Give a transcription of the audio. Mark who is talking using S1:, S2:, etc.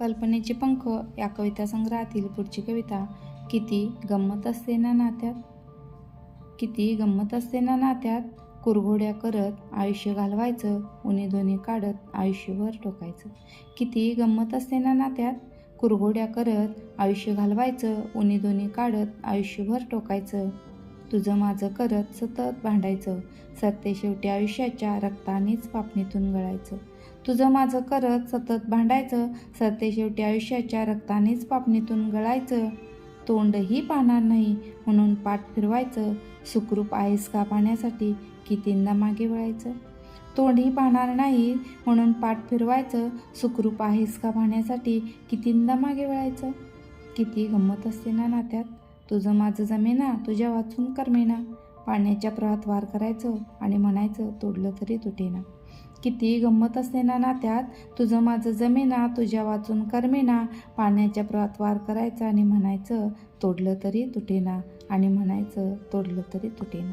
S1: कल्पनेचे पंख या कविता संग्रहातील पुढची कविता किती गंमत असते ना नात्यात? किती गंमत असते ना नात्यात? कुरघोड्या करत आयुष्य घालवायचं उन्ही दोन्ही काढत आयुष्यभर टोकायचं. किती गंमत असते ना नात्यात? कुरघोड्या करत आयुष्य घालवायचं उन्ही दोन्ही काढत आयुष्यभर टोकायचं. तुझं माझं करत सतत भांडायचं. सत्य शेवटी आयुष्याच्या रक्तानेच पापणीतून गळायचं. तुझं माझं करत सतत भांडायचं. सत्य शेवटी आयुष्याच्या रक्तानेच पापणीतून गळायचं. तोंडही पाहणार नाही म्हणून पाठ फिरवायचं. सुखरूप आहेस का पाहण्यासाठी कितींदा मागे वळायचं? तोंडही पाहणार नाही म्हणून पाठ फिरवायचं. सुखरूप आहेस का पाहण्यासाठी कितींदा मागे वळायचं? किती गंमत असते ना नात्यात. तुझं माझं जमेना तुझ्या वाचून करमेना. पाण्याच्या प्रवाहात वार करायचं आणि म्हणायचं तोडलं तरी तुटेना. कितीही गंमत असते ना नात्यात तुझं माझं जमेना तुझ्या वाचून करमेना. पाण्याच्या प्रवाहात वार करायचं आणि म्हणायचं तोडलं तरी तुटेना. आणि म्हणायचं तोडलं तरी तुटेना.